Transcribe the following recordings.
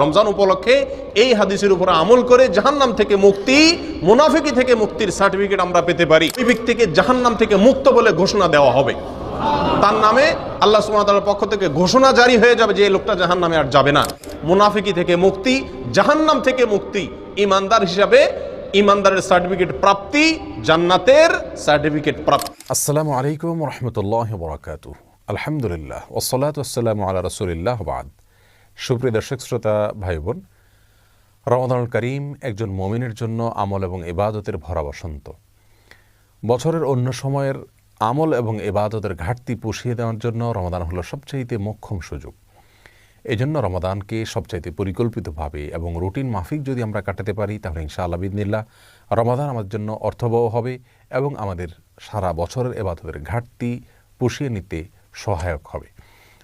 রমজান উপলক্ষে এই হাদিসের উপর আমল করে জাহান্নাম থেকে মুক্তি, মুনাফিকি থেকে মুক্তির সার্টিফিকেট আমরা পেতে পারি। ওই ব্যক্তিকে জাহান্নাম থেকে মুক্ত বলে ঘোষণা দেওয়া হবে। তার নামে আল্লাহ সুবহানাহু পক্ষ থেকে ঘোষণা জারি হয়ে যাবে যে এই লোকটা জাহান্নামে আর যাবে না। মুনাফিকি থেকে মুক্তি, জাহান্নাম থেকে মুক্তি, ইমানদার হিসাবে ইমানদারের সার্টিফিকেট প্রাপ্তি, জান্নাতের সার্টিফিকেট প্রাপ্তি। আসসালামু আলাইকুম রহমতুল্লাহ বরাকাত আলহামদুলিল্লাহ ওসলাত আসসালামু আলা রসুলিল্লাহ বাদ। সুপ্রিয় দর্শক, শ্রোতা ভাই বোন রমাদানুল করিম একজন মমিনের জন্য আমল এবং এবাদতের ভরা বসন্ত। বছরের অন্য সময়ের আমল এবং এবাদতের ঘাটতি পুষিয়ে দেওয়ার জন্য রমাদান হলো সবচাইতে মোক্ষম সুযোগ। এই জন্য রমাদানকে সবচাইতে পরিকল্পিতভাবে এবং রুটিন মাফিক যদি আমরা কাটাতে পারি, তাহলে ইনশাআল্লাহ বিদিনিল্লাহ রমাদান আমাদের জন্য অর্থবহ হবে এবং আমাদের সারা বছরের এবাদতের ঘাটতি পুষিয়ে নিতে সহায়ক হবে।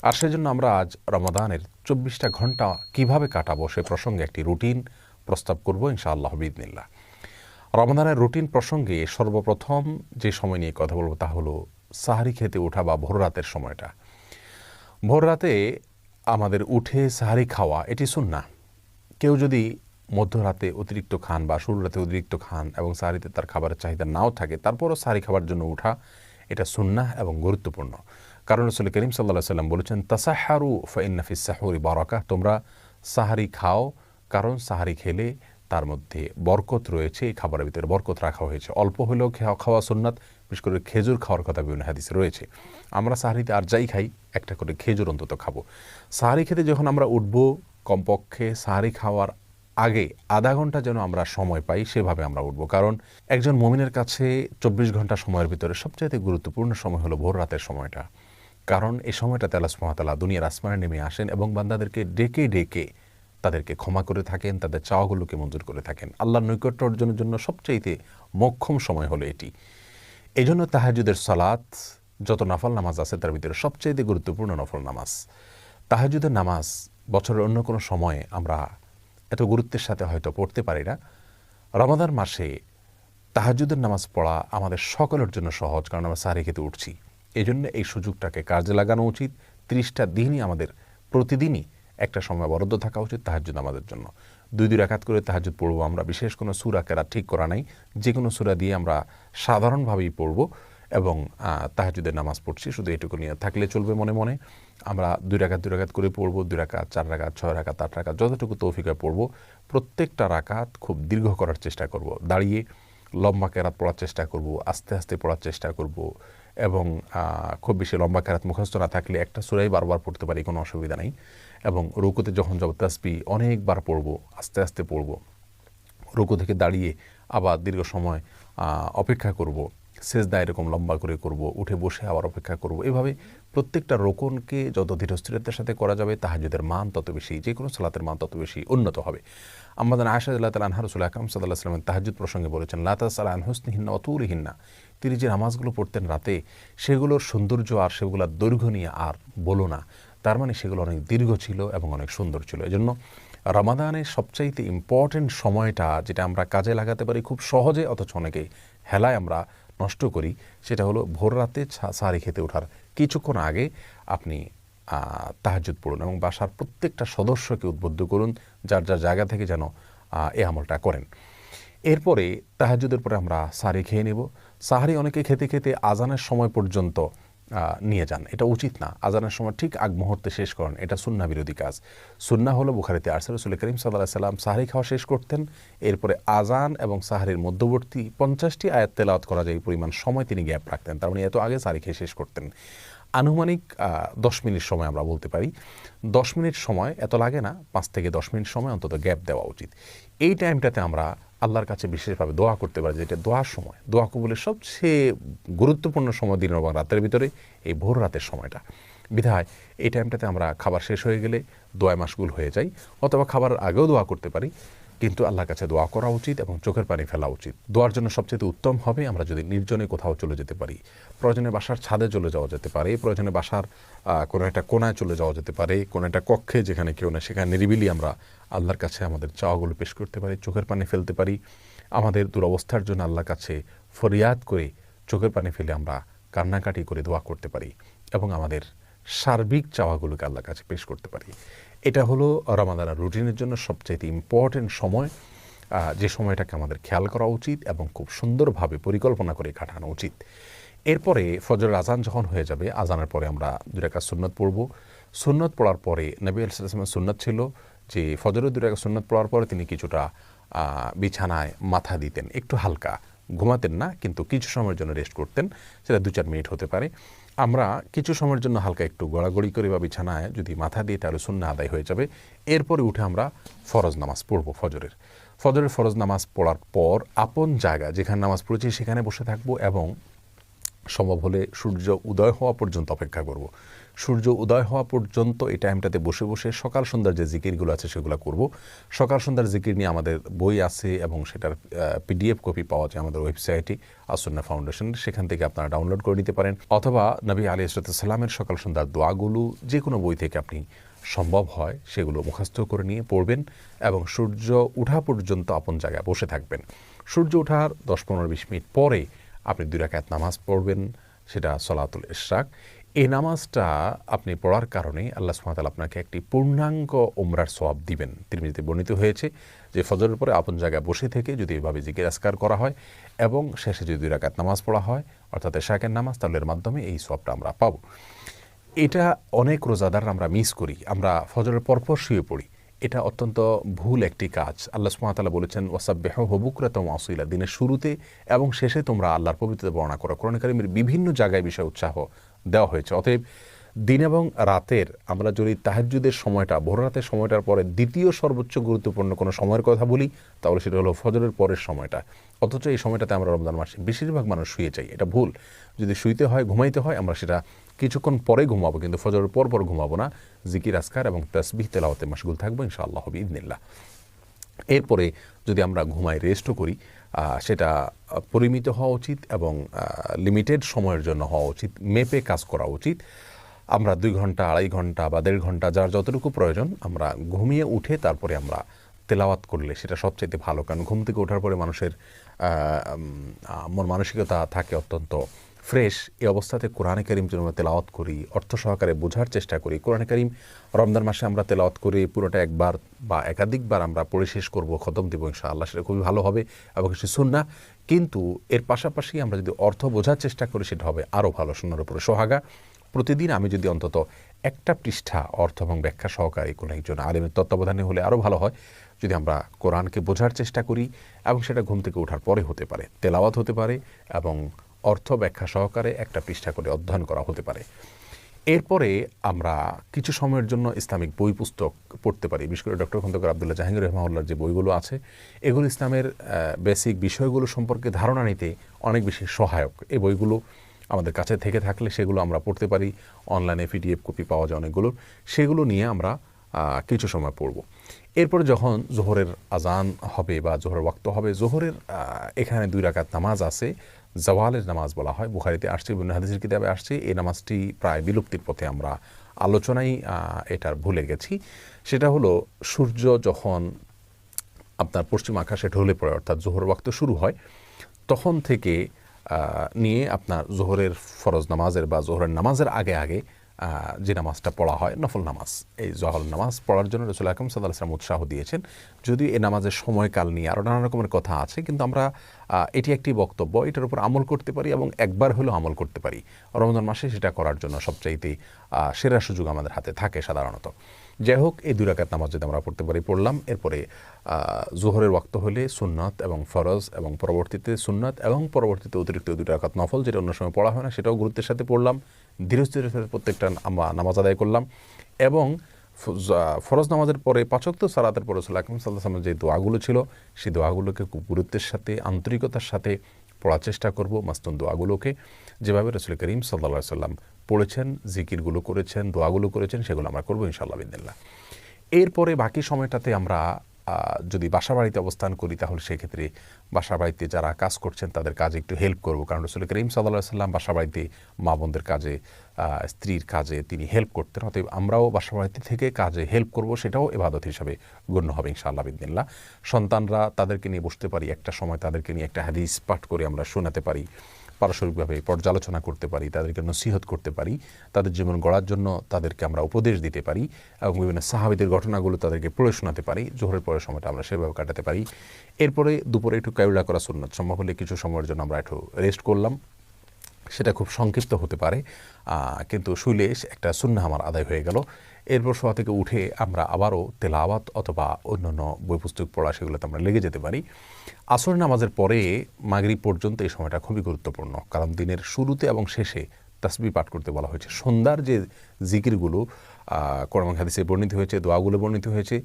আর সেজন্য আমরা আজ রমাদানের চব্বিশটা ঘণ্টা কীভাবে কাটাবো সে প্রসঙ্গে একটি রুটিন প্রস্তাব করব ইনশাআল্লাহ বিদিনিল্লাহ রমাদানের রুটিন প্রসঙ্গে সর্বপ্রথম যে সময় নিয়ে কথা বলব তা হলো সাহারি খেতে ওঠা বা ভোর রাতের সময়টা। ভোর রাতে আমাদের উঠে সাহারি খাওয়া এটি সুন্না কেউ যদি মধ্যরাতে অতিরিক্ত খান বা শুরু রাতে অতিরিক্ত খান এবং সাহারিতে তার খাবারের চাহিদা নাও থাকে, তারপরও সাহারি খাবার জন্য উঠা এটা সুন্না এবং গুরুত্বপূর্ণ। কারণ রসুল করিম সাল্লাহ সাল্লাম বলেছেন তাসাহারু ফাইন্নাফিস সাহরি বারাকা তোমরা সাহারি খাও, কারণ সাহারি খেলে তার মধ্যে বরকত রয়েছে, এই খাবারের ভিতরে বরকত রাখা হয়েছে। অল্প হলেও খাওয়া সুন্নাত, বিশেষ করে খেজুর খাওয়ার কথা বিভিন্ন হাদিসে রয়েছে। আমরা সাহারিতে আর যাই খাই, একটা করে খেজুর অন্তত খাব। সাহারি খেতে যখন আমরা উঠব কমপক্ষে সাহারি খাওয়ার আগে আধা ঘণ্টা যেন আমরা সময় পাই, সেভাবে আমরা উঠব। কারণ একজন মমিনের কাছে চব্বিশ ঘণ্টা সময়ের ভিতরে সবচাইতে গুরুত্বপূর্ণ সময় হলো ভোর রাতের সময়টা। কারণ এই সময়টাতে আল্লাহ সুমতাল্লাহ দুনিয়ার আসমানে নেমে আসেন এবং বান্দাদেরকে ডেকে ডেকে তাদেরকে ক্ষমা করে থাকেন, তাদের চাওয়াগুলোকে মঞ্জুর করে থাকেন। আল্লাহর নৈকট্য অর্জনের জন্য সবচাইতে মক্ষম সময় হলো এটি। এই জন্য তাহাজুদের সালাত, যত নফল নামাজ আছে তার ভিতরে সবচাইতে গুরুত্বপূর্ণ নফল নামাজ। তাহাজুদের নামাজ বছরের অন্য কোনো সময়ে আমরা এত গুরুত্বের সাথে হয়তো পড়তে পারি না। রমাদান মাসে তাহাজুদের নামাজ পড়া আমাদের সকলের জন্য সহজ, কারণ আমরা সারি খেতে উঠছি। এই জন্য এই সুযোগটাকে কাজে লাগানো উচিত। ত্রিশটা দিনই আমাদের প্রতিদিনই একটা সময় বরাদ্দ থাকা উচিত তাহাজুদ আমাদের জন্য। দুই দুই রাকাত করে তাহাজুদ পড়ব আমরা, বিশেষ কোনো সুরা কেরা ঠিক করা নাই, যে কোনো সুরা দিয়ে আমরা সাধারণভাবেই পড়ব এবং তাহাজুদের নামাজ পড়ছি, শুধু এটুকু নিয়ে থাকলে চলবে মনে মনে। আমরা দুই রাকাত দুই রাকাত করে পড়ব, দুই রাকাত, চার রাকাত, ছয় রাকাত, আট রাকাত, যতটুকু তৌফিকা পড়ব, প্রত্যেকটা রাকাত খুব দীর্ঘ করার চেষ্টা করব। দাঁড়িয়ে লম্বা কেরাত পড়ার চেষ্টা করব, আস্তে আস্তে পড়ার চেষ্টা করব এবং খুব বেশি লম্বা কেরাত মুখস্থ না থাকলে একটা সুরাই বারবার পড়তে পারি, কোনো অসুবিধা নেই। এবং রুকুতে যখন যাব তাসবি অনেকবার পড়ব, আস্তে আস্তে পড়ব। রুকু থেকে দাঁড়িয়ে আবার দীর্ঘ সময় অপেক্ষা করব। সেজদা এরকম লম্বা করে করব, উঠে বসে আবার অপেক্ষা করব, এভাবে প্রত্যেকটা রোকনকে যত ধীরস্থিরতার সাথে করা যাবে তাহাজুদের মান তত বেশি যে কোনো সালাতের মান তত বেশি উন্নত হবে। আমাদের আশাদুল্লাহ তাল আনহারসুল আকরম সাল্লাহ সাল্লামের তাহাজুদ প্রসঙ্গে বলেছেন লাতাস আল আনহুসনিহিন্না অতুরহিন্না তিনি যে নামাজগুলো পড়তেন রাতে, সেগুলোর সৌন্দর্য আর সেগুলোর দৈর্ঘ্য নিয়ে আর বলো না। তার মানে সেগুলো অনেক দীর্ঘ ছিল এবং অনেক সুন্দর ছিল। এজন্য রমাদানের সবচাইতে ইম্পর্টেন্ট সময়টা, যেটা আমরা কাজে লাগাতে পারি খুব সহজে, অথচ অনেকে হেলায় আমরা নষ্ট করি, সেটা হলো ভোর রাতে সারি খেতে ওঠার কিছুক্ষণ আগে আপনি তাহাজুদ পড়ুন এবং বাসার প্রত্যেকটা সদস্যকে উদ্বুদ্ধ করুন, যার যার জায়গা থেকে যেন এ আমলটা করেন। এরপরে তাহাজুদের পরে আমরা সারি খেয়ে নেব। সাহারি অনেকে খেতে খেতে আজানের সময় পর্যন্ত নিয়ে যান। এটা উচিত না। আজানের সময় ঠিক আগ মুহূর্তে শেষ করেন। এটা সুন্না বিরোধী কাজ। সুন্না হলো বুখারিতে আরসাল রসুল করিম সাল্লাহ সাল্লাম সাহারি খাওয়া শেষ করতেন। এরপরে আজান এবং সাহারির মধ্যবর্তী পঞ্চাশটি আয়াত তেলাওয়াত করা যায় পরিমাণ সময় তিনি গ্যাপ রাখতেন। তার মানে এত আগে সাহারি খেয়ে শেষ করতেন। আনুমানিক দশ মিনিট সময় আমরা বলতে পারি। দশ মিনিট সময় এত লাগে না। পাঁচ থেকে দশ মিনিট সময় অন্তত গ্যাপ দেওয়া উচিত। এই টাইমটাতে আমরা আল্লাহর কাছে বিশেষভাবে দোয়া করতে পারি, যেটা দোয়ার সময়। দোয়া কবুলের সবচেয়ে গুরুত্বপূর্ণ সময় দিন এবং রাতের ভিতরে, এই ভোর রাতের সময়টা। বিধায়, এই টাইমটাতে আমরা খাবার শেষ হয়ে গেলে দোয়া মাসগুল হয়ে যাই অথবা খাবার আগেও দোয়া করতে পারি। কিন্তু আল্লাহর কাছে দোয়া করা উচিত এবং চোখের পানি ফেলা উচিত। দোয়ার জন্য সবচেয়ে উত্তম হবে আমরা যদি নির্জনে কোথাও চলে যেতে পারি। প্রয়োজনে বাসার ছাদে চলে যাওয়া যেতে পারে, প্রয়োজনে বাসার কোনো একটা কোনায় চলে যাওয়া যেতে পারে, কোনো একটা কক্ষে যেখানে কেউ না, সেখানে নিরিবিলি আমরা আল্লাহর কাছে আমাদের চাওয়াগুলো পেশ করতে পারি, চোখের পানি ফেলতে পারি। আমাদের দুরবস্থার জন্য আল্লাহর কাছে ফরিয়াদ করে চোখের পানি ফেলে আমরা কান্নাকাটি করে দোয়া করতে পারি এবং আমাদের সার্বিক চাওয়াগুলোকে আল্লাহর কাছে পেশ করতে পারি। এটা হলো রমাদানের রুটিনের জন্য সবচেয়ে ইম্পর্টেন্ট সময়। যে সময়টাকে আমাদের খেয়াল করা উচিত এবং খুব সুন্দরভাবে পরিকল্পনা করে কাটানো উচিত। এরপরে ফজরের আজান যখন হয়ে যাবে আজানের পরে আমরা দুই রাকাত সুন্নত পড়ব। সুন্নত পড়ার পরে নবী আলাইসালামের সুন্নত ছিল যে ফজরের দুই রাকাত সুন্নত পড়ার পরে তিনি কিছুটা বিছানায় মাথা দিতেন, একটু হালকা। ঘুমাতেন না, কিন্তু কিছু সময়ের জন্য রেস্ট করতেন। সেটা দু চার মিনিট হতে পারে। আমরা কিছু সময়ের জন্য হালকা একটু গড়াগড়ি করে বা বিছানায় যদি মাথা দিয়ে তাহলে শূন্য আদায় হয়ে যাবে। এরপরে উঠে আমরা ফরজ নামাজ পড়ব ফজরের। ফজরের ফরজ নামাজ পড়ার পর আপন জায়গা যেখানে নামাজ পড়েছি সেখানে বসে থাকব এবং সম্ভব হলে সূর্য উদয় হওয়া পর্যন্ত অপেক্ষা করব। সূর্য উদয় হওয়া পর্যন্ত এই টাইমটাতে বসে বসে সকাল সন্ধ্যার যে জিকিরগুলো আছে সেগুলো করব। সকাল সন্ধ্যার জিকির নিয়ে আমাদের বই আছে এবং সেটার পিডিএফ কপি পাওয়া যায় আমাদের ওয়েবসাইটে আসন্না ফাউন্ডেশন সেখান থেকে আপনারা ডাউনলোড করে নিতে পারেন। অথবা নবী আলী ইসরাতামের সকাল সন্ধ্যার দোয়াগুলো যে কোনো বই থেকে আপনি সম্ভব হয় সেগুলো মুখস্থ করে নিয়ে পড়বেন এবং সূর্য উঠা পর্যন্ত আপন জায়গায় বসে থাকবেন। সূর্য ওঠার দশ পনেরো বিশ মিনিট পরে আপনি দুই রাকাত নামাজ পড়বেন, সেটা সলাতুল ইশরাক। এই নামাজটা আপনি পড়ার কারণে আল্লাহ সুমাতাল আপনাকে একটি পূর্ণাঙ্গ ওমরার সওয়াব দিবেন। তিরমিজিতে বর্ণিত হয়েছে যে, ফজরের পরে আপন জায়গায় বসে থেকে যদি এভাবে জিকির আসকার করা হয় এবং শেষে যদি রাকাত নামাজ পড়া হয়, অর্থাৎ এশাকের নামাজ, তাহলে এর মাধ্যমে এই সবটা আমরা পাবো। এটা অনেক রোজাদার আমরা মিস করি। আমরা ফজরের পরপর শুয়ে পড়ি। এটা অত্যন্ত ভুল একটি কাজ। আল্লাহ সুমাতালা বলেছেন ওয়াসাব্বেহ হবুকরাতম আসইলা দিনের শুরুতে এবং শেষে তোমরা আল্লাহর পবিত্রতা বর্ণনা করো। কোরআন বিভিন্ন জায়গায় বিষয়ে উৎসাহ দেওয়া হয়েছে। অতএব দিন এবং রাতের আমরা যদি তাহাজ্জুদের সময়টা ভোর রাতের সময়টার পরে দ্বিতীয় সর্বোচ্চ গুরুত্বপূর্ণ কোনো সময়ের কথা বলি, তাহলে সেটা হলো ফজরের পরের সময়টা। অথচ এই সময়টাতে আমরা রমজান মাসে বেশিরভাগ মানুষ শুয়ে যাই, এটা ভুল। যদি শুইতে হয়, ঘুমাইতে হয়, আমরা সেটা কিছুক্ষণ পরে ঘুমাবো, কিন্তু ফজরের পর পর ঘুমাবো না। জিকির আসকার এবং তসবিহ তেলাওয়াতে মশগুল থাকব ইনশাআল্লাহ হবে ইদনিল্লাহ এরপরে যদি আমরা ঘুমাই রেস্টও করি সেটা পরিমিত হওয়া উচিত এবং লিমিটেড সময়ের জন্য হওয়া উচিত, মেপে কাজ করা উচিত। আমরা দুই ঘণ্টা, আড়াই ঘণ্টা বা দেড় ঘণ্টা যার যতটুকু প্রয়োজন, আমরা ঘুমিয়ে উঠে তারপরে আমরা তেলাওয়াত করলে সেটা সবচেয়ে ভালো। কারণ ঘুম থেকে ওঠার পরে মানুষের মন মানসিকতা থাকে অত্যন্ত ফ্রেশ এই অবস্থাতে কোরআনে করিম যদি আমরা তেলাওয়াত করি, অর্থ সহকারে বোঝার চেষ্টা করি। কোরআনে করিম রমজান মাসে আমরা তেলাওয়াত করে পুরোটা একবার বা একাধিকবার আমরা পড়ে শেষ করব, খতম দিব ইনশাআল্লাহ, সেটা খুবই ভালো হবে এবং সে সুন্না কিন্তু এর পাশাপাশি আমরা যদি অর্থ বোঝার চেষ্টা করি, সেটা হবে আরও ভালো শূন্যর উপরে সোহাগা। প্রতিদিন আমি যদি অন্তত একটা পৃষ্ঠা অর্থ এবং ব্যাখ্যা সহকারে কোনো একজন আলেমের তত্ত্বাবধানে হলে আরও ভালো হয়, যদি আমরা কোরআনকে বোঝার চেষ্টা করি এবং সেটা ঘুম থেকে ওঠার পরে হতে পারে, তেলাওয়াত হতে পারে এবং অর্থ ব্যাখ্যা সহকারে একটা পৃষ্ঠা করে অধ্যয়ন করা হতে পারে। এরপরে আমরা কিছু সময়ের জন্য ইসলামিক বই পুস্তক পড়তে পারি। বিশেষ করে ডক্টর খন্দকার আবদুল্লাহ জাহাঙ্গীর রহমাউল্লার যে বইগুলো আছে, এগুলো ইসলামের বেসিক বিষয়গুলো সম্পর্কে ধারণা নিতে অনেক বেশি সহায়ক। এই বইগুলো আমাদের কাছে থেকে থাকলে সেগুলো আমরা পড়তে পারি। অনলাইনে পিডিএফ কপি পাওয়া যায় অনেকগুলো। সেগুলো নিয়ে আমরা কিছু সময় পড়ব। এরপরে যখন জোহরের আজান হবে বা জোহরের ওয়াক্ত হবে, জোহরের এখানে দুই রাকাত নামাজ আছে। জওয়ালের নামাজ বলা হয়। বুখারিতে আসছে বিভিন্ন হাদিসের কিতাবে আসছে। এই নামাজটি প্রায় বিলুপ্তির পথে আমরা আলোচনাই এটার ভুলে গেছি। সেটা হলো, সূর্য যখন আপনার পশ্চিম আকাশে ঢলে পড়ে, অর্থাৎ জোহর ওয়াক্ত শুরু হয়, তখন থেকে নিয়ে আপনার জোহরের ফরজ নামাজের বা জোহরের নামাজের আগে আগে যে নামাজটা পড়া হয়, নফল নামাজ। এই জহর নামাজ পড়ার জন্য রসুল আকরম সাল্লাহ ইসলাম উৎসাহ দিয়েছেন। যদিও এই নামাজের সময়কাল নিয়ে আরও নানা রকমের কথা আছে, কিন্তু আমরা এটি একটি বক্তব্য। এটার উপর আমল করতে পারি এবং একবার হলেও আমল করতে পারি। রমজান মাসে সেটা করার জন্য সবচাইতে সেরা সুযোগ আমাদের হাতে থাকে সাধারণত। যাই হোক, এই দুই রাকাত নামাজ যদি আমরা পড়তে পারি, পড়লাম। এরপরে জোহরের ওয়াক্ত হলে সুন্নাত এবং ফরজ এবং পরবর্তীতে সুন্নাত এবং পরবর্তীতে অতিরিক্ত দুই রাকাত নফল, যেটা অন্য সময় পড়া হয় না, সেটাও গুরুত্বের সাথে পড়লাম। ধীরে ধীরে সাথে প্রত্যেকটা আমরা নামাজ আদায় করলাম এবং ফরজ নামাজের পরে পাঁচক্ত সালাতের পরে রসুল আকরম সাল্লাহ যে দোয়াগুলো ছিল সেই দোয়াগুলোকে খুব গুরুত্বের সাথে, আন্তরিকতার সাথে পড়ার চেষ্টা করব। মাস্তুন দোয়াগুলোকে যেভাবে রসুল করিম সাল্লা সাল্লাম পড়েছেন, জিকিরগুলো করেছেন, দোয়াগুলো করেছেন, সেগুলো আমরা করব ইনশাল্লাহ বিদিল্লা এরপরে বাকি সময়টাতে আমরা যদি বাসা বাড়িতে অবস্থান করি, তাহলে সেক্ষেত্রে বাসা বাড়িতে যারা কাজ করছেন, তাদের কাজে একটু হেল্প করব। কারণ রসুল করিম সাল্লাহ সাল্লাম বাসা বাড়িতে মা বোনদের কাজে স্ত্রীর কাজে তিনি হেল্প করতেন। অতএব আমরাও বাসা বাড়িতে থেকে কাজে হেল্প করব, সেটাও এবাদত হিসাবে গণ্য হবে ইনশাআল্লাহ বিদিল্লা সন্তানরা তাদেরকে নিয়ে বসতে পারি, একটা সময় তাদেরকে নিয়ে একটা হাদিস পাঠ করে আমরা শোনাতে পারি। পারস্পরিকভাবে পর্যালোচনা করতে পারি, তাদেরকে নসিহত করতে পারি, তাদের জীবন গড়ার জন্য তাদেরকে আমরা উপদেশ দিতে পারি এবং বিভিন্ন সাহাবিদের ঘটনাগুলো তাদেরকে পড়ে শোনাতে পারি, জোহরের পরের সময়টা আমরা সেভাবে কাটাতে পারি। এরপরে দুপুরে একটু কায়ুলা করা সুন্নত, সম্ভব হলে কিছু সময়ের জন্য আমরা একটু রেস্ট করলাম। সেটা খুব সংক্ষিপ্ত হতে পারে। কিন্তু শুইলে একটা সুন্না আমার আদায় হয়ে গেল। এরপর শোয়া থেকে উঠে আমরা আবারও তেলাওয়াত অথবা অন্যান্য বই পুস্তক পড়া, সেগুলোতে আমরা লেগে যেতে পারি। আসর নামাজের পরে মাগরিব পর্যন্ত এই সময়টা খুবই গুরুত্বপূর্ণ। কারণ দিনের শুরুতে এবং শেষে তাসবি পাঠ করতে বলা হয়েছে। সন্ধ্যার যে জিকিরগুলো কোরআন বর্ণিত হয়েছে, দোয়াগুলো বর্ণিত হয়েছে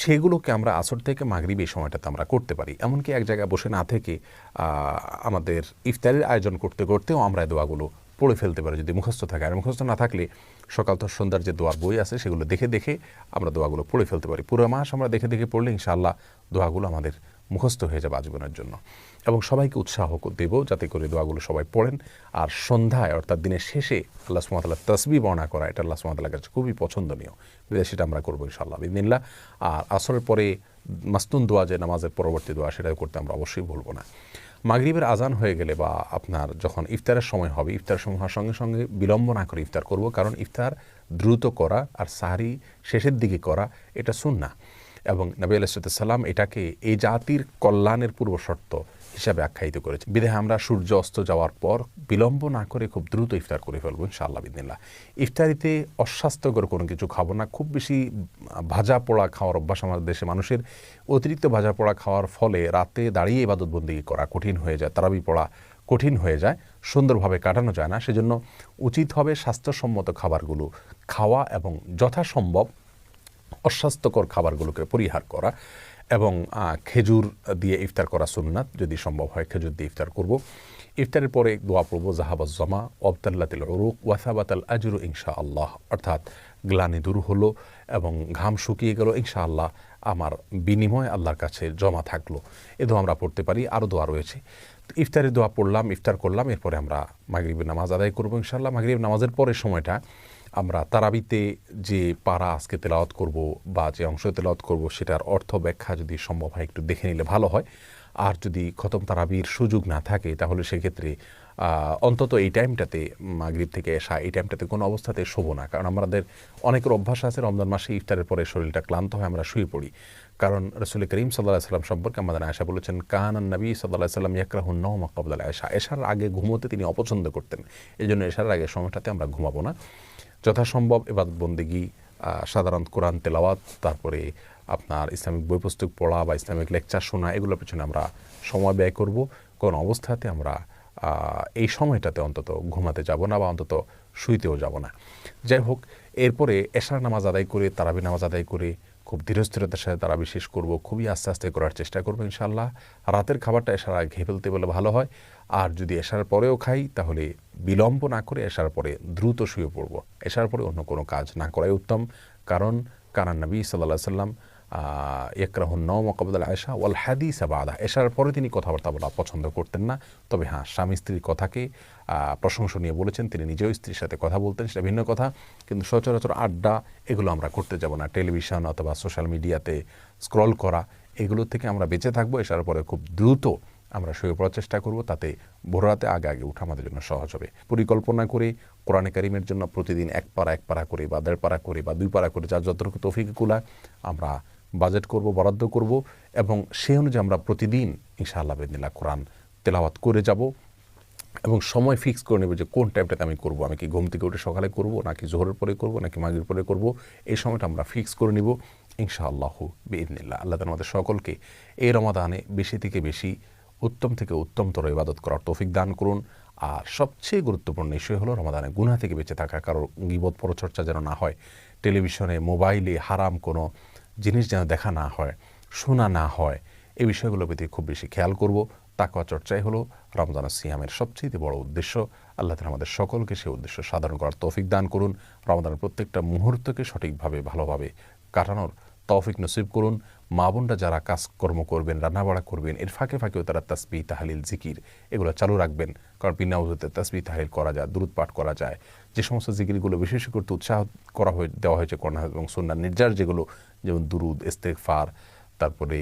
সেগুলোকে আমরা আসর থেকে মাগরিব এই সময়টাতে আমরা করতে পারি। এমনকি এক জায়গায় বসে না থেকে আমাদের ইফতারের আয়োজন করতে করতেও আমরা দোয়াগুলো পড়ে ফেলতে পারি যদি মুখস্থ থাকে। আর মুখস্থ না থাকলে সকাল তো সন্ধ্যার যে দোয়ার বই আছে সেগুলো দেখে দেখে আমরা দোয়াগুলো পড়ে ফেলতে পারি। পুরো মাস আমরা দেখে দেখে পড়লে ইনশাআল্লাহ দোয়াগুলো আমাদের মুখস্থ হয়ে যাবে আজীবনের জন্য। এবং সবাইকে উৎসাহ দেব যাতে করে দোয়াগুলো সবাই পড়েন। আর সন্ধ্যায়, অর্থাৎ দিনের শেষে আল্লাহ সুমতাল্লাহ তসবি বর্ণনা করা, এটা আল্লাহ সুমতাল্লাহ কাছে খুবই পছন্দনীয়। সেটা আমরা করব ইনশাআল্লাহ, বিদিনিল্লাহ। আর আসরের পরে মাস্তুন দোয়া যে নামাজের পরবর্তী দোয়া, সেটাও করতে আমরা অবশ্যই ভুলবো না। মাগরিবের আজান হয়ে গেলে বা আপনার যখন ইফতারের সময় হবে ইফতার সময় হওয়ার সঙ্গে সঙ্গে বিলম্ব না করে ইফতার করব, কারণ ইফতার দ্রুত করা আর সাহারি শেষের দিকে করা, এটা সুন্না এবং নবী আলাইসাল্লাম এটাকে এই জাতির কল্যাণের পূর্ব শর্ত হিসাবে আখ্যায়িত করেছে। বিদেহে আমরা সূর্য অস্ত যাওয়ার পর বিলম্ব না করে খুব দ্রুত ইফতার করে ফেলব, ইনশাআল্লাহ বিদিল্লা ইফতারিতে অস্বাস্থ্যকর কোনো কিছু খাব না, খুব বেশি ভাজা পোড়া খাওয়ার অভ্যাস আমাদের দেশে মানুষের। অতিরিক্ত ভাজা পোড়া খাওয়ার ফলে রাতে দাঁড়িয়ে ইবাদতবন্দি করা কঠিন হয়ে যায়, তারাবি পড়া কঠিন হয়ে যায়, সুন্দরভাবে কাটানো যায় না। সেজন্য উচিত হবে স্বাস্থ্যসম্মত খাবারগুলো খাওয়া এবং যথাসম্ভব অস্বাস্থ্যকর খাবারগুলোকে পরিহার করা। এবং খেজুর দিয়ে ইফতার করা সুন্নাত, যদি সম্ভব হয় খেজুর দিয়ে ইফতার করব। ইফতারের পরে দোয়া পড়ব জাহাবাজ জমা অবতাল্লা অবতাল্লাতিল উরুক ওয়াসাবাতাল আজরু ইনশা আল্লাহ অর্থাৎ গ্লানি দূর হলো এবং ঘাম শুকিয়ে গেল ইনশা আল্লাহ আমার বিনিময় আল্লাহর কাছে জমা থাকল। এ দোয়া আমরা পড়তে পারি আরও দোয়া রয়েছে। ইফতারের দোয়া পড়লাম, ইফতার করলাম, এরপরে আমরা মাগরিবের নামাজ আদায় করব ইনশাআল্লাহ। মাগরিব নামাজের পরের সময়টা আমরা তারাবিতে যে পারা আজকে তেলাওয়াত করব বা যে অংশ তেলাওয়াত করব, সেটার অর্থ ব্যাখ্যা যদি সম্ভব হয়, একটু দেখে নিলে ভালো হয়। আর যদি খতম তারাবির সুযোগ না থাকে, তাহলে সেক্ষেত্রে অন্তত এই টাইমটাতে মাগরিব থেকে এসা, এই টাইমটাতে কোনো অবস্থাতে শোবো না। কারণ আমাদের অনেকের অভ্যাস আছে, রমজান মাসে ইফতারের পরে শরীরটা ক্লান্ত হয়, আমরা শুয়ে পড়ি। কারণ রসুল করিম সাল্লাহ সাল্লাম সম্পর্কে আমাদের আয়সা বলেছেন কাহান নবী সাল্লাহ সাল্লাম ইয়াকরাহুন নৌমা কবলাল আয়সা এশার আগে ঘুমোতে তিনি অপছন্দ করতেন। এই জন্য এশার আগে সময়টাতে আমরা ঘুমাবো না। যথাসম্ভব এবার বন্দেগী সাধারণ কোরআন তেলাওয়াত, তারপরে আপনার ইসলামিক বই পুস্তক পড়া বা ইসলামিক লেকচার শোনা, এগুলোর পেছনে আমরা সময় ব্যয় করব। কোন অবস্থাতে আমরা এই সময়টাতে অন্তত ঘুমাতে যাব না বা অন্তত শুইতেও যাব না। যাই হোক, এরপরে এশার নামাজ আদায় করে, তারাবি নামাজ আদায় করে খুব ধীরস্থিরতার সাথে তারা বিশেষ করব, খুবই আস্তে আস্তে করার চেষ্টা করব ইনশাল্লাহ রাতের খাবারটা এসার আগে খেয়ে ফেলতে বলে ভালো হয়। আর যদি এসার পরেও খাই, তাহলে বিলম্ব না করে এসার পরে দ্রুত শুয়ে পড়ব। এসার পরে অন্য কোনো কাজ না করাই উত্তম। কারণ কারান নবী সাল্লাহ সাল্লাম ইকরাহুন নৌ মকবুল আয়সা ওয়াল হাদিস আবাদা এশার পরে তিনি কথাবার্তা বলা পছন্দ করতেন না। তবে হ্যাঁ স্বামী স্ত্রীর কথাকে প্রশংসনীয় বলেছেন। তিনি নিজেও স্ত্রীর সাথে কথা বলতেন, সেটা ভিন্ন কথা। কিন্তু সচরাচর আড্ডা, এগুলো আমরা করতে যাব না। টেলিভিশন অথবা সোশ্যাল মিডিয়াতে স্ক্রল করা, এগুলো থেকে আমরা বেঁচে থাকব। এসার পরে খুব দ্রুত আমরা শুয়ে পড়ার চেষ্টা করব। তাতে ভোররাতে আগে আগে উঠা আমাদের জন্য সহজ হবে। পরিকল্পনা করে কোরআনে কারিমের জন্য প্রতিদিন এক পারা এক পারা করে বা দেড় পারা করে বা দুই পারা করে যার যতটুকু তৌফিক কুলায় আমরা বাজেট করব, বরাদ্দ করব এবং সেই অনুযায়ী আমরা প্রতিদিন ইনশাআল্লাহ বেদিল্লা কোরআন তেলাওয়াত করে যাব এবং সময় ফিক্স করে নেব যে কোন টাইমটাতে আমি করব। আমি কি ঘুম থেকে উঠে সকালে করব, নাকি জোহরের পরে করব, নাকি মাগের পরে করব, এই সময়টা আমরা ফিক্স করে নিব ইনশাআল্লাহ বেদিনিল্লা আল্লাহ আমাদের সকলকে এই রমাদানে বেশি থেকে বেশি উত্তম থেকে উত্তমতর ইবাদত করার তৌফিক দান করুন। আর সবচেয়ে গুরুত্বপূর্ণ বিষয় হলো রমাদানে গুনাহ থেকে বেঁচে থাকা কারও গিবত পরচর্চা যেন না হয়। টেলিভিশনে, মোবাইলে হারাম কোনো জিনিস যেন দেখা না হয়, শোনা না হয়, এই বিষয়গুলোর প্রতি খুব বেশি খেয়াল করব। তাকওয়া চর্চাই হলো রমজান সিয়ামের সবচেয়ে বড় উদ্দেশ্য। আল্লাহ তালা আমাদের সকলকে সেই উদ্দেশ্য সাধারণ করার তৌফিক দান করুন। রমজানের প্রত্যেকটা মুহূর্তকে সঠিকভাবে, ভালোভাবে কাটানোর তৌফিক নসিব করুন। মা বোনরা যারা কাজকর্ম করবেন, রান্নাবাড়া করবেন, এর ফাঁকে ফাঁকেও তারা তাসবি তাহালিল, জিকির, এগুলো চালু রাখবেন। কারণ বিনা উজুতে তাসবি তাহালিল করা যায় দূরত পাঠ করা যায়। যে সমস্ত জিকিরগুলো বিশেষ করতে উৎসাহ করা হয়ে, দেওয়া হয়েছে করোনা এবং সন্ন্যার নির্যাস যেগুলো, যেমন দুরুদ ইস্তেকফার তারপরে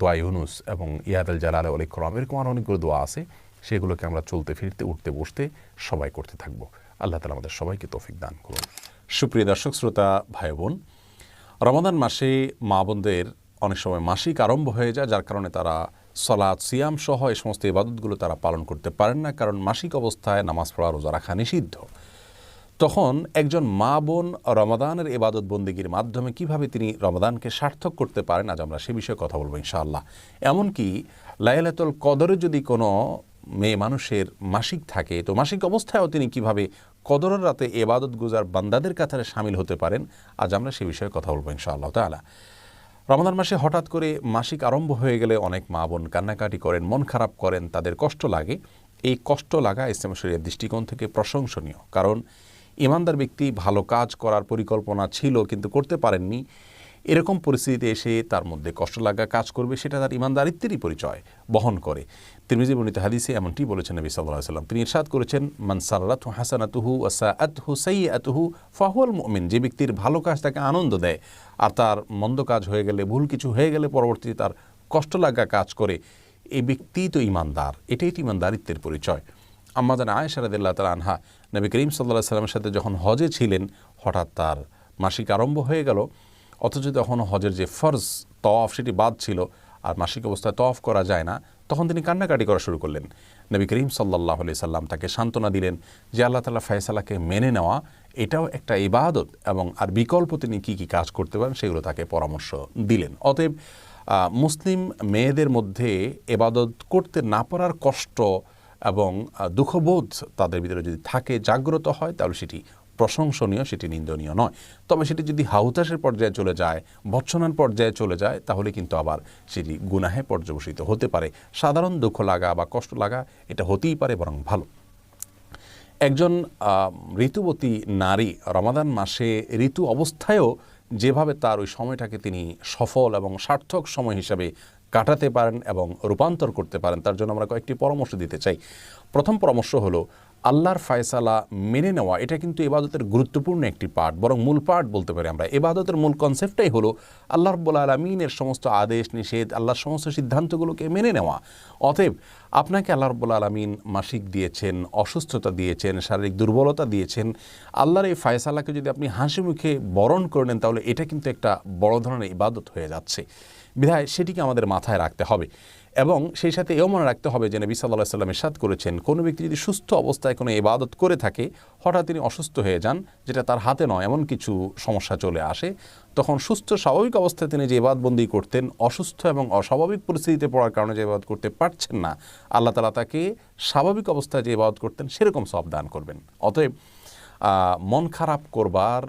দোয়া ইউনুস এবং ইয়াদ আল জালাল আল ইকরাম, এরকম আরও অনেকগুলো দোয়া আছে, সেগুলোকে আমরা চলতে, ফিরতে, উঠতে, বসতে সবাই করতে থাকব। আল্লাহ তালা আমাদের সবাইকে তৌফিক দান করুন। সুপ্রিয় দর্শক, শ্রোতা ভাই বোন রমাদান মাসে মা বোনদের অনেক সময় মাসিক আরম্ভ হয়ে যায়, যার কারণে তারা সলাৎ, সিয়াম সহ এই সমস্ত ইবাদতগুলো তারা পালন করতে পারেন না কারণ মাসিক অবস্থায় নামাজ পড়া, রোজা রাখা নিষিদ্ধ। তখন একজন মা বোন রমাদানের ইবাদত বন্দিগির মাধ্যমে কীভাবে তিনি রমাদানকে সার্থক করতে পারেন, আজ আমরা সে বিষয়ে কথা বলব ইনশাআল্লাহ। এমনকি লাইলাতুল কদরে যদি কোনো মেয়ে মানুষের মাসিক থাকে, তো মাসিক অবস্থায়ও তিনি কীভাবে কদরের রাতে এবাদত গুজার বান্দাদের কাতারে সামিল হতে পারেন, আজ আমরা সে বিষয়ে কথা বলব ইনশাআল্লাহ তাআলা। রমাদান মাসে হঠাৎ করে মাসিক আরম্ভ হয়ে গেলে অনেক মা বোন কান্নাকাটি করেন, মন খারাপ করেন, তাদের কষ্ট লাগে। এই কষ্ট লাগা ইসলাম শরীরের দৃষ্টিকোণ থেকে প্রশংসনীয়। কারণ ইমানদার ব্যক্তি ভালো কাজ করার পরিকল্পনা ছিল কিন্তু করতে পারেননি। এরকম পরিস্থিতিতে এসে তার মধ্যে কষ্ট লাগা কাজ করবে, সেটা তার ইমানদারিত্বেরই পরিচয়, বহন করে। তিরমিজি বর্ণিত হাদিসে এমনটি বলেছেন নবী সাল্লাহ সাল্লাম। তিনি ইরশাদ করেছেন মানসারাত হাসানাতুহু আসা আতহু সাই আতহু ফাহুয়াল মুমিন যে ব্যক্তির ভালো কাজ তাকে আনন্দ দেয়। আর তার মন্দ কাজ হয়ে গেলে, ভুল কিছু হয়ে গেলে পরবর্তীতে তার কষ্ট লাগা কাজ করে। এই ব্যক্তি তো ইমানদার, এটাই তো ইমানদারিত্বের পরিচয়। আম্মাদান আয়েশা রাদিল্লাহ তালা আনহা, নবী করিম সাল্লাহ সাল্লামের সাথে যখন হজে ছিলেন, হঠাৎ তার মাসিক আরম্ভ হয়ে গেল। অথচ তখন হজের যে ফর্জ তফ সেটি বাদ ছিল। আর মাসিক অবস্থায় তওয়াফ করা যায় না, তখন তিনি কান্নাকাটি করা শুরু করলেন। নবী করিম সাল্লাহ আলি সাল্লাম তাকে সান্ত্বনা দিলেন যে আল্লাহ তালা ফয়সালাকে মেনে নেওয়া, এটাও একটা ইবাদত এবং আর বিকল্প তিনি কী কী কাজ করতে পারেন সেগুলো তাকে পরামর্শ দিলেন। অতএব মুসলিম মেয়েদের মধ্যে এবাদত করতে না পারার কষ্ট এবং দুঃখবোধ তাদের ভিতরে যদি থাকে, জাগ্রত হয়, তাহলে সেটি প্রশংসনীয়, সেটি নিন্দনীয় নয়। তবে সেটি যদি হাউতাসের পর্যায়ে চলে যায় ভৎসনার পর্যায়ে চলে যায়, তাহলে কিন্তু আবার সেটি গুনাহে পর্যবসিত হতে পারে। সাধারণ দুঃখ লাগা বা কষ্ট লাগা, এটা হতেই পারে বরং ভালো। একজন ঋতুবতী নারী রমাদান মাসে ঋতু অবস্থায়ও যেভাবে তার ওই সময়টাকে তিনি সফল এবং সার্থক সময় হিসাবে কাটাতে পারেন এবং রূপান্তর করতে পারেন, তার জন্য আমরা কয়েকটি পরামর্শ দিতে চাই। প্রথম পরামর্শ হলো, আল্লাহর ফায়সালা মেনে নেওয়া, এটা কিন্তু এবাদতের গুরুত্বপূর্ণ একটি পার্ট বরং মূল পার্ট বলতে পারি আমরা। এবাদতের মূল কনসেপ্টটাই হলো, আল্লাহ রব্বুল আলমিনের সমস্ত আদেশ, নিষেধ, আল্লাহর সমস্ত সিদ্ধান্তগুলোকে মেনে নেওয়া। অতএব আপনাকে আল্লাহ রব্বুল আলমিন মাসিক দিয়েছেন, অসুস্থতা দিয়েছেন, শারীরিক দুর্বলতা দিয়েছেন। আল্লাহর এই ফায়সালাকে যদি আপনি হাসি মুখে বরণ করে নেন, তাহলে এটা কিন্তু একটা বড় ধরনের ইবাদত হয়ে যাচ্ছে। বিধায় সেটিকে আমাদের মাথায় রাখতে হবে। এবং সেই সাথে এও মনে রাখতে হবে যে নবী সাল্লাহ সাল্লাম ইরশাদ করেছেন, কোনো ব্যক্তি যদি সুস্থ অবস্থায় কোনো ইবাদত করে থাকে, হঠাৎ তিনি অসুস্থ হয়ে যান, যেটা তার হাতে নয়, এমন কিছু সমস্যা চলে আসে, তখন সুস্থ স্বাভাবিক অবস্থায় তিনি যে ইবাদবন্দি করতেন, অসুস্থ এবং অস্বাভাবিক পরিস্থিতিতে পড়ার কারণে যে ইবাদত করতে পারছেন না, আল্লাহ তালা তাকে স্বাভাবিক অবস্থায় যে ইবাদত করতেন, সেরকম সব দান করবেন। অতএব মন খারাপ করবার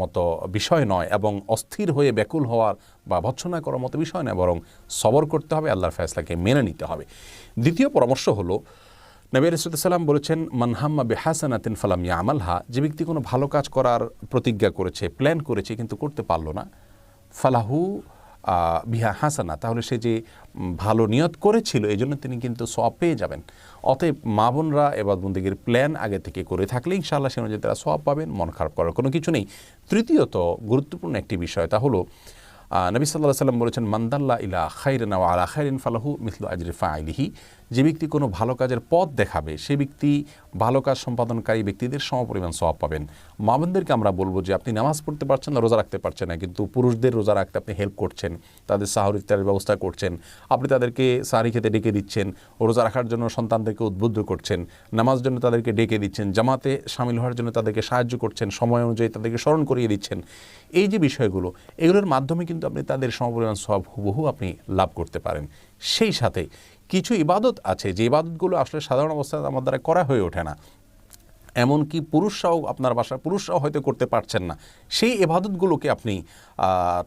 মতো বিষয় নয় এবং অস্থির হয়ে ব্যাকুল হওয়ার বা ভৎসনা করার মতো বিষয় নয়, বরং সবর করতে হবে, আল্লাহর ফয়সলাকে মেনে নিতে হবে। দ্বিতীয় পরামর্শ হলো, নবী আলিসাল্লাম বলেছেন মানহাম্মা বেহাসানাতিন ফালাম ইয়া আমালহা যে ব্যক্তি কোনো ভালো কাজ করার প্রতিজ্ঞা করেছে প্ল্যান করেছে, কিন্তু করতে পারল না, ফালাহু বিহা হাসানা। তাহলে সে যে ভালো নিয়ত করেছিল এই জন্য তিনি কিন্তু সব পেয়ে যাবেন। অতএব মা বোনরা এবাদ বন্দীগীর প্ল্যান আগে থেকে করে থাকলে ইনশাআল্লাহ সে অনুযায়ী তারা সব পাবেন, মন খারাপ করার কোনো কিছু নেই। তৃতীয়ত, গুরুত্বপূর্ণ একটি বিষয়, তা হলো নবী সাল্লাহ সাল্লাম বলেছেন মান্দাল্লা ইলা খাইরেন আলা খাইরিন ফালাহু মিসলু আজরিফা ফাইলিহি। যে ব্যক্তি কোনো ভালো কাজের পথ দেখাবে, সে ব্যক্তি ভালো কাজ সম্পাদনকারী ব্যক্তিদের সমপরিমাণ সওয়াব পাবেন। মা বোনদেরকে আমরা বলব যে, আপনি নামাজ পড়তে পারছেন না, রোজা রাখতে পারছেন না, কিন্তু পুরুষদের রোজা রাখতে আপনি হেল্প করছেন, তাদের সাহর ইফতারের ব্যবস্থা করছেন, আপনি তাদেরকে সারি খেতে ডেকে দিচ্ছেন, রোজা রাখার জন্য সন্তানদেরকে উদ্বুদ্ধ করছেন, নামাজ জন্য তাদেরকে ডেকে দিচ্ছেন, জামাতে সামিল হওয়ার জন্য তাদেরকে সাহায্য করছেন, সময় অনুযায়ী তাদেরকে স্মরণ করিয়ে দিচ্ছেন। এই যে বিষয়গুলো, এগুলোর মাধ্যমে কিন্তু আপনি তাদের সমপরিমাণ সব হুবহু আপনি লাভ করতে পারেন। সেই সাথে কিছু ইবাদত আছে, যে ইবাদতগুলো আসলে সাধারণ অবস্থায় আমার দ্বারা করা হয়ে ওঠে না। এমনকি পুরুষরাও আপনার বাসার পুরুষরাও হয়তো করতে পারছেন না। সেই এবাদতগুলোকে আপনি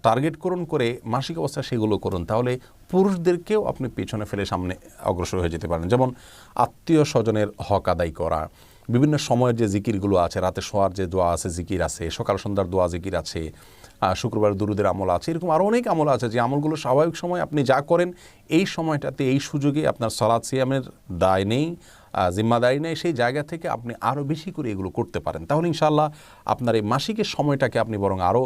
টার্গেট করুন করে মাসিক অবস্থায় সেগুলো করুন। তাহলে পুরুষদেরকেও আপনি পেছনে ফেলে সামনে অগ্রসর হয়ে যেতে পারেন। যেমন আত্মীয় স্বজনের হক আদায় করা বিভিন্ন সময়ের যে জিকিরগুলো আছে, রাতে শোয়ার যে দোয়া আছে, জিকির আছে, সকাল সন্ধ্যার দোয়া, জিকির আছে শুক্রবার দুরুদের আমল আছে, এরকম আরও অনেক আমল আছে যে আমলগুলো স্বাভাবিক সময় আপনি যা করেন, এই সময়টাতে, এই সুযোগে আপনার সলাৎ সিয়ামের দায় নেই জিম্মাদারি নেই, সেই জায়গা থেকে আপনি আরও বেশি করে এগুলো করতে পারেন। তাহলে ইনশাল্লাহ আপনার এই মাসিকের সময়টাকে আপনি বরং আরও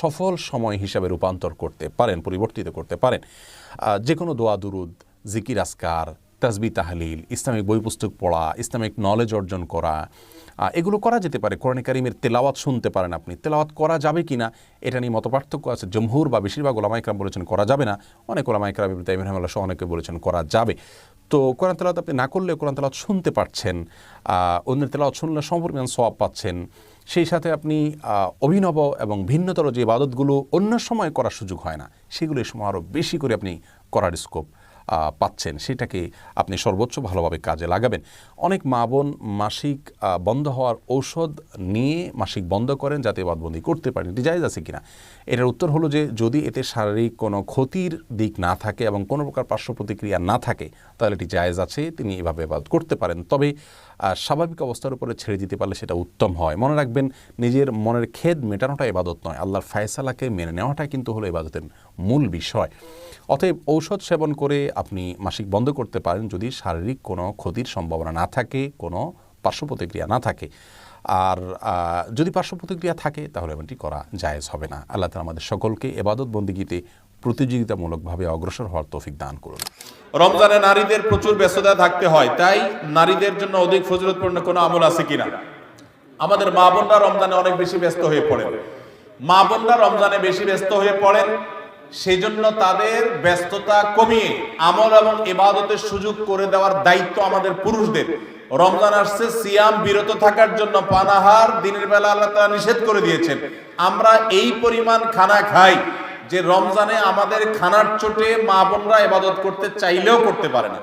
সফল সময় হিসাবে রূপান্তর করতে পারেন, পরিবর্তিত করতে পারেন। যে কোনো দোয়া, দুরুদ, জিকির আসকার তাসবি তাহলিল, ইসলামিক বই পুস্তক পড়া, ইসলামিক নলেজ অর্জন করা এগুলো করা যেতে পারে। কোরআন কারিমের তেলাওয়াত শুনতে পারেন আপনি। তেলাওয়াত করা যাবে কি না এটা নিয়ে মতপার্থক্য আছে। জমহুর বা বেশিরভাগ ওলামাইকরাম বলেছেন করা যাবে না। অনেক ওলামাইকরাম ইবনে তাইমির রহমাল্লাহ সহ অনেকে বলেছেন করা যাবে। তো কোরআন তেলাওয়াত আপনি না করলে কোরআন তেলাওয়াত শুনতে পারছেন অন্যের তেলাওয়াত শুনলে সম্পর্কে সওয়াব পাচ্ছেন। সেই সাথে আপনি অভিনব এবং ভিন্নতর যে ইবাদতগুলো অন্য সময় করার সুযোগ হয় না, সেগুলো সময় আরও বেশি করে আপনি করার স্কোপ পাচ্ছেন, সেটাকে আপনি সর্বোচ্চ ভালোভাবে কাজে লাগাবেন। অনেক মা বোন মাসিক বন্ধ হওয়ার ঔষধ নিয়ে মাসিক বন্ধ করেন যাতে বাদবন্দি করতে পারেন। এটি জায়জ আছে কিনা? এটার উত্তর হলো যে, যদি এতে শারীরিক কোনো ক্ষতির দিক না থাকে এবং কোনো প্রকার পার্শ্ব প্রতিক্রিয়া না থাকে, তাহলে এটি জায়েজ আছে, তিনি এভাবে বাদ করতে পারেন। তবে স্বাভাবিক অবস্থার উপরে ছেড়ে দিতে পারলে সেটা উত্তম হয়। মনে রাখবেন, নিজের মনের খেদ মেটানোটা এবাদত নয়। আল্লাহর ফায়সালাকে মেনে নেওয়াটাই কিন্তু হলো এবাদতের মূল বিষয়। অতএব ঔষধ সেবন করে আপনি মাসিক বন্ধ করতে পারেন যদি শারীরিক কোনো ক্ষতির সম্ভাবনা না থাকে, কোনো পার্শ্ব প্রতিক্রিয়া না থাকে। আর যদি পার্শ্ব প্রতিক্রিয়া থাকে তাহলে এমনটি করা জায়েজ হবে না। আল্লাহ তালা আমাদের সকলকে এবাদত বন্দিগিতে প্রতিযোগিতামূলকভাবে অগ্রসর হওয়ার তৌফিক দান করুন। রমজানে নারীদের প্রচুর ব্যস্ততা থাকতে হয়, তাই নারীদের জন্য অধিক ফজিলতপূর্ণ কোনো আমল আছে কিনা? আমাদের মা বোনরা রমজানে অনেক বেশি ব্যস্ত হয়ে পড়েন। মা বোনরা রমজানে বেশি ব্যস্ত হয়ে পড়েন সেই জন্য তাদের ব্যস্ততা কমিয়ে আমল এবং ইবাদতের সুযোগ করে দেওয়ার দায়িত্ব আমাদের পুরুষদের। রমজান আসছে, সিয়াম বিরত থাকার জন্য পানাহার দিনের বেলা আল্লাহ তাআলা নিষেধ করে দিয়েছেন। আমরা এই পরিমাণ খানা খাই। যে রমজানে আমাদের খানার চোটে মা বোনরা ইবাদত করতে চাইলেও করতে পারে না।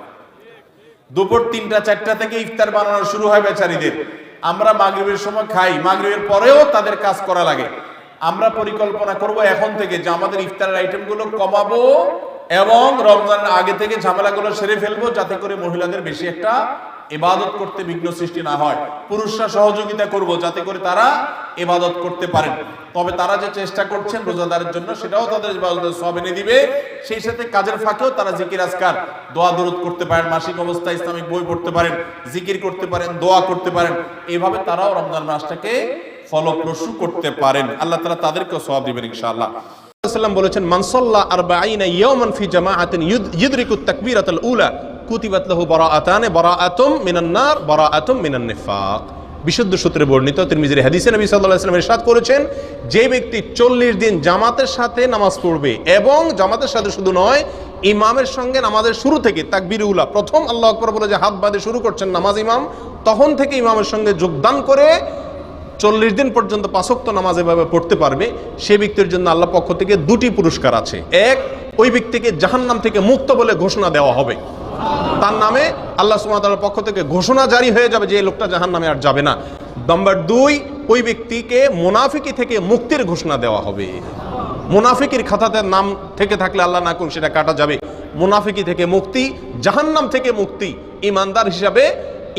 দুপুর তিনটা, চারটা থেকে ইফতার বানানো শুরু হয় বেচারিদের। আমরা মাগরিবের সময় খাই, মাগরিবের পরেও তাদের কাজ করা লাগে। আমরা পরিকল্পনা করব এখন থেকে যে আমাদের ইফতারের আইটেমগুলো কমাবো এবং রমজানের আগে থেকে ঝামেলাগুলো সেরে ফেলব, যাতে করে মহিলাদের বেশি একটা ইবাদত করতে বিঘ্ন সৃষ্টি না হয়। পুরুষরা সহযোগিতা করব যাতে করে তারা ইবাদত করতে পারেন। তবে তারা যে চেষ্টা করছেন রোজাদারের জন্য, সেটাও তাদের সব এনে দিবে। সেই সাথে কাজের ফাঁকেও তারা জিকির আজকার, দোয়া দরুদ করতে পারেন, মাসিক অবস্থায় ইসলামিক বই পড়তে পারেন, জিকির করতে পারেন, দোয়া করতে পারেন। এভাবে তারাও রমজান মাসটাকে ফলপ্রসূ করতে পারেন। আল্লাহ তালা তাদেরকেও সব দিবেন ইনশাআল্লাহ। বলেছেন মানসাল্লাহ আরবাঈনা ইয়াওমান ফি জামাআতিন ইউদ- ইউদরিকুত তাকবীরাতুল উলা। কুতিবাত লাহু বারাআতানে বারাআতুম মিনান নার, বারাআতুম মিনান নিফাক। বিশুদ্ধ সূত্রে বর্ণিত তিরমিজির হাদিসে নবী সাল্লাল্লাহু আলাইহি ওয়াসাল্লাম ইরশাদ করেছেন, যে ব্যক্তি 40 দিন জামাতের সাথে নামাজ পড়বে এবং জামাতের সাথে শুধু নয়, ইমামের সঙ্গে নামাজের শুরু থেকে তাকবীর উলা প্রথম আল্লাহ আকবার বলে যে হাত বাঁধে শুরু করছেন নামাজ ইমাম, তখন থেকে ইমামের সঙ্গে যোগদান করে চল্লিশ দিন পর্যন্ত পাঁচক্ত নামাজ এভাবে পড়তে পারবে। সে ব্যক্তির জন্য আল্লাহ পক্ষ থেকে দুটি পুরস্কার আছে। এক, ওই ব্যক্তিকে জাহান্নাম থেকে মুক্ত বলে ঘোষণা দেওয়া হবে। তার নামে আল্লাহ সুমাতার পক্ষ থেকে ঘোষণা জারি হয়ে যাবে যে লোকটা জাহান নামে আর যাবে না। নম্বর দুই, ওই ব্যক্তিকে মোনাফিকি থেকে মুক্তির ঘোষণা দেওয়া হবে। মুনাফিকির খাতাতে নাম থেকে থাকলে আল্লাহ না করুন সেটা কাটা যাবে। মুনাফিকি থেকে মুক্তি, জাহান্নাম থেকে মুক্তি, ইমানদার হিসাবে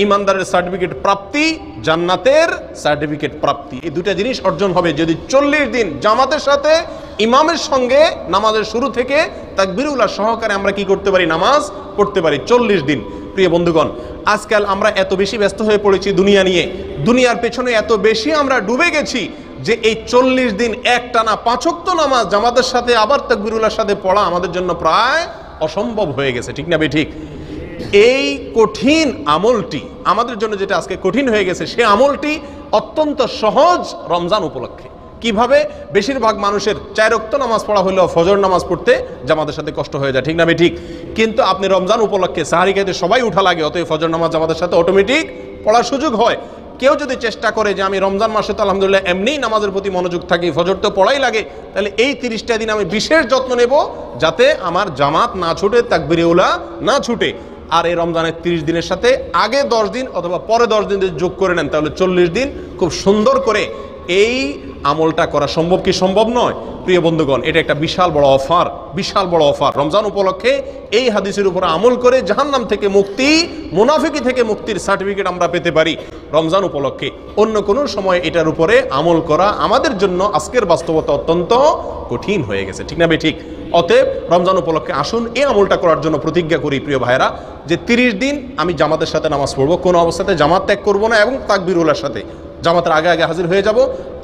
ইমানদারের সার্টিফিকেট প্রাপ্তি, জান্নাতের সার্টিফিকেট প্রাপ্তি। এই দুটা জিনিস অর্জন হবে যদি চল্লিশ দিন জামাতের সাথে, ইমামের সঙ্গে নামাজের শুরু থেকে তাক তাকবিরুল্লাহ সহকারে আমরা কি করতে পারি? নামাজ পড়তে পারি চল্লিশ দিন। প্রিয় বন্ধুগণ, আজকাল আমরা এত বেশি ব্যস্ত হয়ে পড়েছি দুনিয়া নিয়ে। দুনিয়ার পেছনে এত বেশি আমরা ডুবে গেছি যে এই চল্লিশ দিন এক টানা পাঁচক্ত নামাজ জামাতের সাথে, আবার তাকবিরুল্লাহর সাথে পড়া আমাদের জন্য প্রায় অসম্ভব হয়ে গেছে। ঠিক না বে ঠিক। এই কঠিন আমলটি, আমাদের জন্য যেটা আজকে কঠিন হয়ে গেছে, সে আমলটি অত্যন্ত সহজ রমজান উপলক্ষে। কীভাবে? বেশিরভাগ মানুষের চার রক্ত নামাজ পড়া হলেও ফজর নামাজ পড়তে জামাতের সাথে কষ্ট হয়ে যায়, ঠিক না ঠিক। কিন্তু আপনি রমজান উপলক্ষে সাহারি খাইতে সবাই উঠা লাগে, অতএব ফজর নামাজ জামাতের সাথে অটোমেটিক পড়ার সুযোগ হয়। কেউ যদি চেষ্টা করে যে আমি রমজান মাসে তো আলহামদুলিল্লাহ এমনিই নামাজের প্রতি মনোযোগ থাকি, ফজর তো পড়াই লাগে, তাহলে এই তিরিশটা দিন আমি বিশেষ যত্ন নেব যাতে আমার জামাত না ছুটে তাকবিরেউলা না ছুটে। আর এই রমজানের তিরিশ দিনের সাথে আগে দশ দিন অথবা পরে দশ দিন যোগ করে নেন, তাহলে চল্লিশ দিন খুব সুন্দর করে এই আমলটা করা সম্ভব কি সম্ভব নয়? প্রিয় বন্ধুগণ, এটা একটা বিশাল বড় অফার, বিশাল বড় অফার। রমজান উপলক্ষে এই হাদিসের উপর আমল করে জাহান্নাম থেকে মুক্তি, মুনাফিকি থেকে মুক্তির সার্টিফিকেট আমরা পেতে পারি। রমজান উপলক্ষে অন্য কোনো সময় এটার উপরে আমল করা আমাদের জন্য আজকের বাস্তবতা অত্যন্ত কঠিন হয়ে গেছে। ঠিক না বে ঠিক। অতএব রমজান উপলক্ষে আসুন, এই আমলটা করার জন্য প্রতিজ্ঞা করি প্রিয় ভাইরা যে তিরিশ দিন আমি জামাতের সাথে নামাজ পড়ব। কোনো অবস্থাতে জামাত ত্যাগ করব না এবং তাকবিরুল্লার সাথে। জামাতের আগে আগে হাজির হয়ে যাব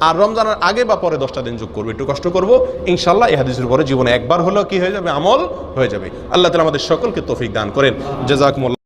আর রমজানের আগে বা পরে দশটা দিন যোগ করব। একটু কষ্ট করব ইনশাল্লাহ এই হাদিসের পরে জীবনে একবার হলেও কি হয়ে যাবে? আমল হয়ে যাবে। আল্লাহ তালা আমাদের সকলকে তৌফিক দান করেন। জেজাকমুল্লাহ।